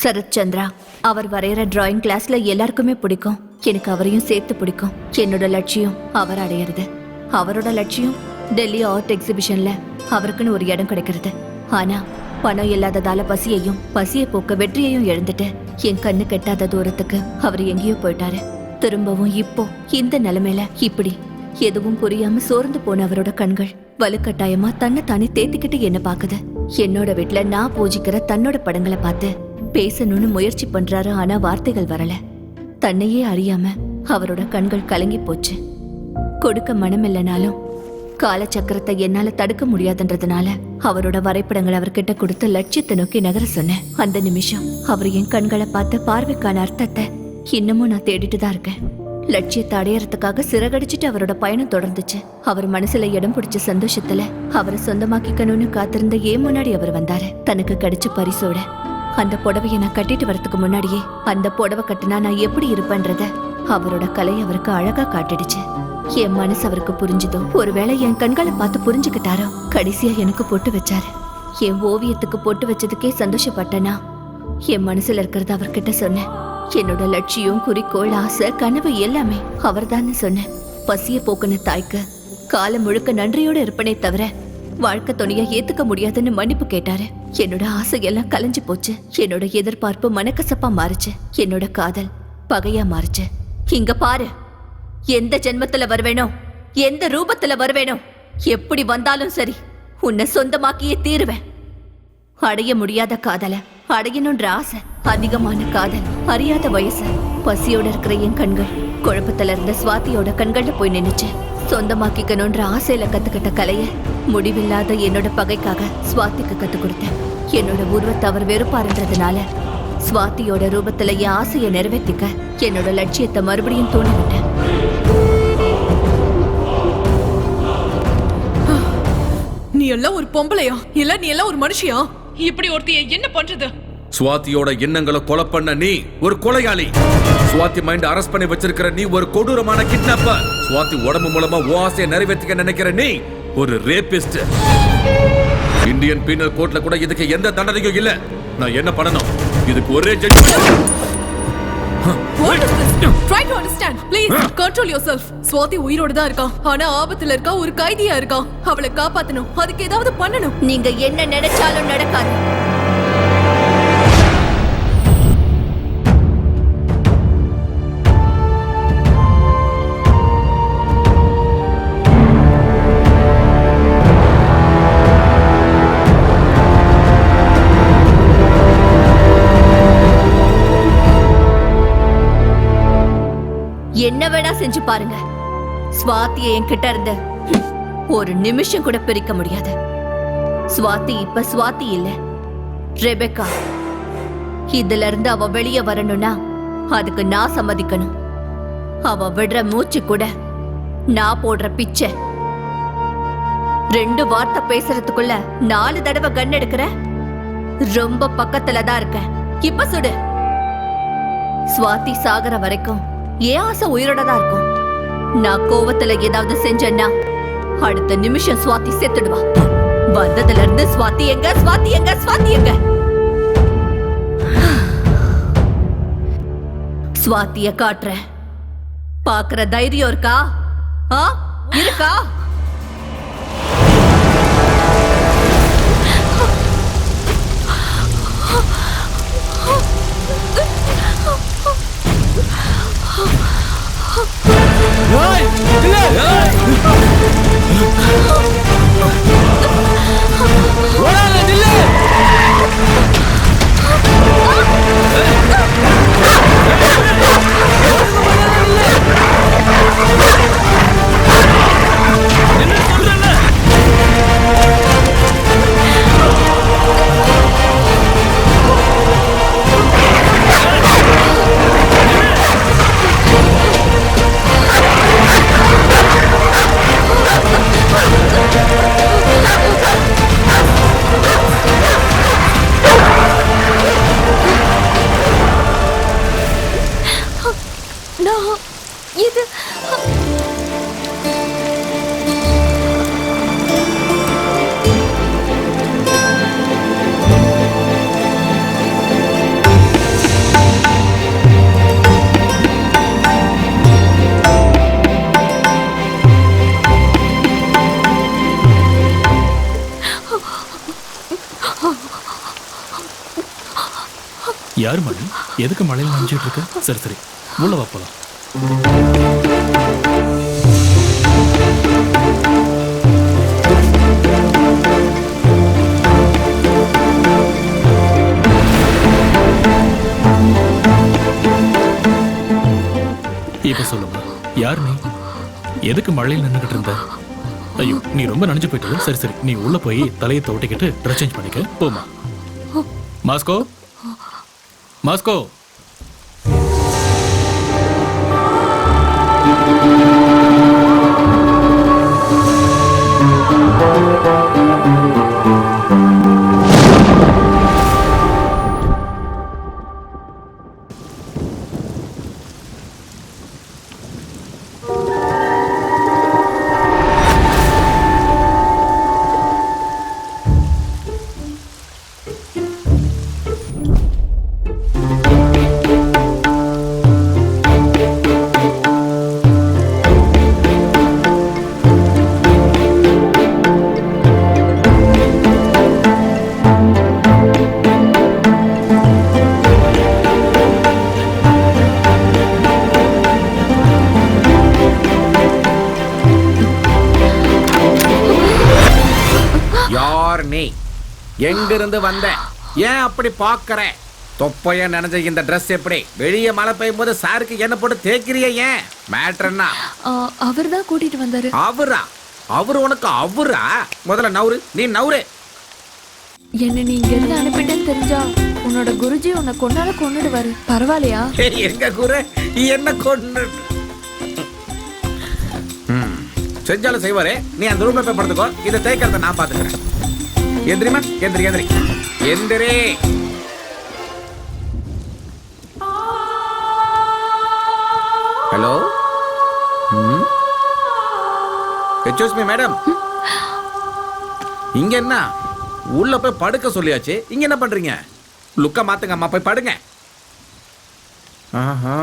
சரத் சந்திரா அவர் வரைகிற டிராயிங் கிளாஸ்ல எல்லாருக்குமே பிடிக்கும். எனக்கு அவரையும் சேர்த்து பிடிக்கும். என்னோட லட்சியம் அவர் அடையிறது. அவரோட லட்சியம் டெல்லி ஆர்ட் எக்ஸிபிஷன்ல அவருக்குன்னு ஒரு இடம் கிடைக்கிறது. ஆனா பணம் இல்லாததால பசியையும் பசியை போக்க வெற்றியையும் எழுந்துட்டு என் கண்ணு கெட்டாத தூரத்துக்கு அவர் எங்கேயோ போயிட்டாரு. திரும்பவும் இப்போ இந்த நிலைமையில இப்படி எதுவும் புரியாம சோர்ந்து போன அவரோட கண்கள் வலுக்கட்டாயமா தன்னை தானே தேத்திக்கிட்டு என்ன பாக்குது என்னோட வீட்டுல நான் பூஜிக்கிற தன்னோட படங்களை பார்த்து பேசணும்னு முயற்சி பண்றாரு ஆனா வார்த்தைகள் வரல. தன்னையே அறியாம அவரோட கண்கள் கலங்கி போச்சு. கொடுக்க மனம் இல்லைனாலும் காலச்சக்கரத்தை என்னால தடுக்க முடியாதுன்றதுனால அவரோட வரைபடங்களை அவர்கிட்ட கொடுத்து லட்சியத்தை நோக்கி நகர சொன்னேன். அந்த நிமிஷம் அவர் என் கண்களை பார்த்த பார்வைக்கான அர்த்தத்தை இன்னமும் நான் தேடிட்டு தான் இருக்கேன். லட்சியத்தை அடையறதுக்காக சிறகடிச்சிட்டு அவரோட பயணம் தொடர்ந்துச்சு. அவர் மனசுல இடம் பிடிச்ச சந்தோஷத்துல அவரை சொந்தமாக்கிக்கணும்னு காத்திருந்த ஏன் முன்னாடி அவர் வந்தாரு. தனக்கு கிடைச்ச பரிசோட அந்த புடவைய நான் கட்டிட்டு வரதுக்கு முன்னாடியே அந்த புடவை கட்டினா நான் எப்படி இருப்பேன்றத அவரோட கலை அவருக்கு அழகா காட்டிடுச்சு. என் மனசு அவருக்கு புரிஞ்சுதோ? ஒருவேளை என் கண்களை பார்த்து புரிஞ்சுக்கிட்டாரோ? கடைசியா எனக்கு போட்டு வச்சாரு. என் ஓவியத்துக்கு போட்டு வச்சதுக்கே சந்தோஷப்பட்டனா? என் மனசுல இருக்கிறத அவர்கிட்ட சொன்னேன். என்னோட லட்சியம் குறிக்கோள் ஆசை கனவு எல்லாமே அவர்தான்னு சொன்னேன். பசிய போக்குன தாய்க்கு காலம் முழுக்க நன்றியோட இருப்பனே தவிர வாழ்க்கை துணைய ஏத்துக்க முடியாதுன்னு மன்னிப்பு கேட்டாரு. என்னோட ஆசையெல்லாம் கலைஞ்சு போச்சு. என்னோட எதிர்பார்ப்பு மனக்கசப்பா மாறுச்சு. என்னோட காதல் பகையா மாறுச்சு. இங்க பாரு. எந்த ஜென்மத்துல வருவேனோ எந்த ரூபத்துல வருவேனோ எப்படி வந்தாலும் சரி உன்னை சொந்தமாக்கியே தீருவேன். அடைய முடியாத காதல அடையணுன்ற ஆசை அதிகமான காதல் அறியாத வயசு பசியோட இருக்கிற என் கண்கள் குழப்பத்துல இருந்த சுவாத்தியோட கண்கள்ல போய் நின்னுச்சு. சொந்தமாக்கிக்கணுன்ற ஆசையில கத்துக்கிட்ட கலைய முடிவில்லாத என்னோட பகைக்காக சுவாதிக்கு கத்து கொடுத்தேன். என்னோட உருவத்தை அவர் வெறுப்பாருன்றதுனால சுவாதியோட ரூபத்துல என் ஆசையை நிறைவேற்றிக்க என்னோட லட்சியத்தை மறுபடியும் தூண்டி விட்டேன் நீ எல்லாம் ஒரு பொம்பளையா? இல்ல நீ எல்லாம் ஒரு மனுஷியா? இப்படி ஒருத்திய என்ன பண்றது? சுவாதியோட எண்ணங்களை கொலை பண்ண நீ ஒரு கொலையாளி. சுவாதி மைண்ட் அரெஸ்ட் பண்ணி வச்சிருக்கிற நீ ஒரு கொடூரமான கிட்னாப்பர் சுவாதி உடம்பு மூலமா ஓ ஆசையை நிறைவேற்றிக்க நினைக்கிற நீ ஒரு ரேபிஸ்ட் இந்தியன் பீனல் கோர்ட்ல கூட இதுக்கு எந்த தண்டனையும் இல்ல. நான் என்ன பண்ணணும்? இதுக்கு ஒரே judge What is this? Try to understand. Please control yourself. உயிரோட தான் இருக்கா ஆனா ஆபத்துல இருக்கா ஒரு கைதியா இருக்கா அவளை காப்பாத்தணும். அதுக்கு ஏதாவது பண்ணணும். நீங்க என்ன நினைச்சாலும் நடக்காது. பாருங்க. சுவாத்திய என்கிட்ட இருந்து ஒரு நிமிஷம் கூட பிரிக்க முடியாது. சுவாத்தி இப்ப சுவாத்தி இல்ல. ரெபெக்கா இதுல இருந்து அவ வெளிய வரணும்னா அதுக்கு நான் சம்மதிக்கணும். அவ விடுற மூச்சு கூட நான் போடுற பிச்சை. ரெண்டு வார்த்தை பேசுறதுக்குள்ள நாலு தடவை கன் எடுக்கிற? ரொம்ப பக்கத்துல தான் இருக்க. இப்ப சுடு. சுவாத்தி சாகர வரைக்கும் ஏன் ஆசை உயிரோட தான் இருக்கும்? நான் கோவத்துல ஏதாவது செஞ்சேன்னா அடுத்த நிமிஷம் சுவாதி செத்துடுவா. வந்ததுல இருந்து சுவாதி எங்க சுவாதி எங்க சுவாதி எங்க? சுவாத்திய காட்டுற பாக்குற தைரியம் இருக்கா? இருக்கா? เฮ้ย எதுக்கு மழையில் நினைச்சிட்டு இருக்க? சரி சரி. உள்ள வா போலாம். இப்ப சொல்லுங்க. யார் நீ? எதுக்கு மழையில் நின்றுகிட்டு இருந்த? ஐயோ நீ ரொம்ப நனைஞ்சு போயிட்டது. சரி சரி. நீ உள்ள போய் தலையை தோட்டிக்கிட்டு ட்ரெஸ் சேஞ்ச் பண்ணிக்க. போமா மாஸ்கோ? மாஸ்கோ யார் நீ எங்கிருந்து வந்த? ஏன் அப்படி பாக்குற தொப்பைய நினைஞ்ச இந்த Dress எப்படி? வெளியே மழை பெய்யும் போது சாருக்கு என்ன போட்டு தேய்க்கிறிய ஏன்? மேட்ரு என்ன? அவர் தான் கூட்டிட்டு வந்தாரு. அவரா? அவரு உனக்கு அவரா? முதல்ல நவுரு நீ நவுரு என்ன நீ இங்க இருந்து அனுப்பிட்டேன்னு தெரிஞ்சா உன்னோட குருஜி உன்னை கொண்டாட கொண்டுடுவாரு பரவாயில்லையா? எங்க குரு. என்ன கொண்டு செஞ்சாலும் செய்வாரே. நீ அந்த ரூம்ல போய் படுத்துக்கோ. இதை தேய்க்கிறத நான் பாத்துக்கிறேன் எந்திரிமா எந்திரி எந்திரி எந்திரி ஹலோ? Excuse me madam. இங்க என்ன? உள்ள போய் படுக்க சொல்லியாச்சு. இங்க என்ன பண்றீங்க? லுக்க மாத்துங்க அம்மா. போய் படுங்க. ஆஹா.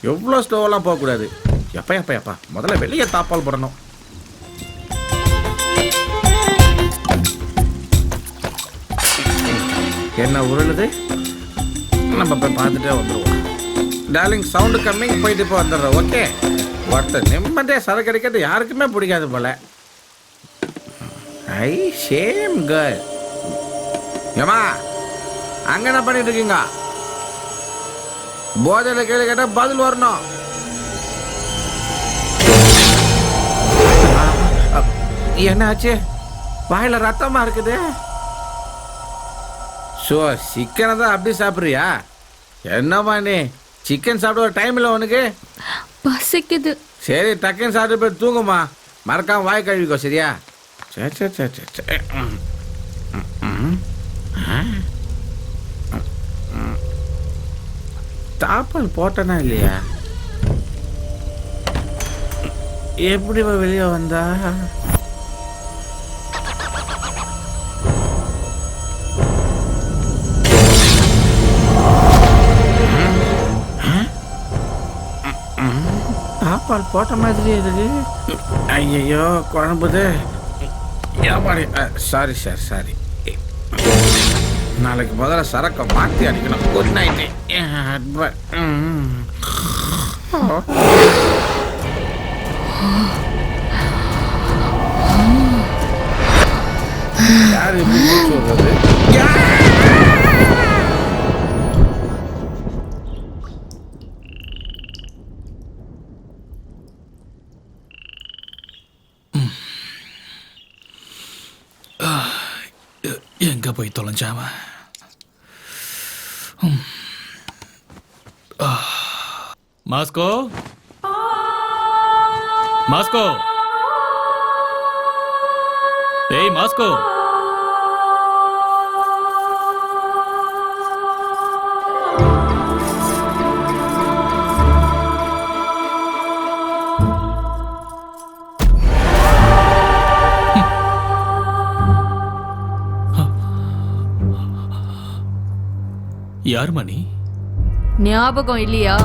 எவ்வளோ ஸ்லோவெல்லாம் போகக்கூடாது. எப்பா எப்பா எப்பா. முதல்ல வெளியே தாப்பால் போடணும். என்ன உருளுது நம்ம போய் பார்த்துட்டே வந்துடுவோம் டார்லிங் சவுண்டு கம்மிங் போயிட்டு இப்போ வந்துடுறோம் ஓகே ஒருத்தர் நிம்மதியாக சரக்கு அடிக்கிறது யாருக்குமே பிடிக்காது போல. ஐ சேம் கேர்ள் ஏமா அங்க என்ன பண்ணிட்டு இருக்கீங்க? போதையில் கேள்வி கேட்டால் பதில் வரணும். என்னாச்சு? வாயில ரத்தமா இருக்குது? ஷோ சிக்கனை தான் அப்படி சாப்பிட்றியா என்னம்மா நீ சிக்கன் சாப்பிட ஒரு டைம் இல்லை உனக்கு பசிக்குது சரி டக்குன்னு சாப்பிட்டு போய் தூங்குமா மறக்காம வாய் கழுவிக்கோ சரியா சரி சரி சரி சரி சரி ம். ம், ம். ஆ. ம். தாப்பால் போட்டனா இல்லையா எப்படி வெளியே வந்தா தாப்பால் போட்ட மாதிரி இருக்கு ஐயோ குழம்புது. ஏமாடி சாரி சார் சாரி நாளைக்கு முதல்ல சரக்கை மாற்றி அடிக்கணும். குட் நைட்டு யார் இப்படி சொல்றது எங்க போய் தொலைஞ்சாம ம். ஆ. மாஸ்கோ மாஸ்கோ ஏய் மாஸ்கோ யார் மணி? ஞாபகம் இல்லையா?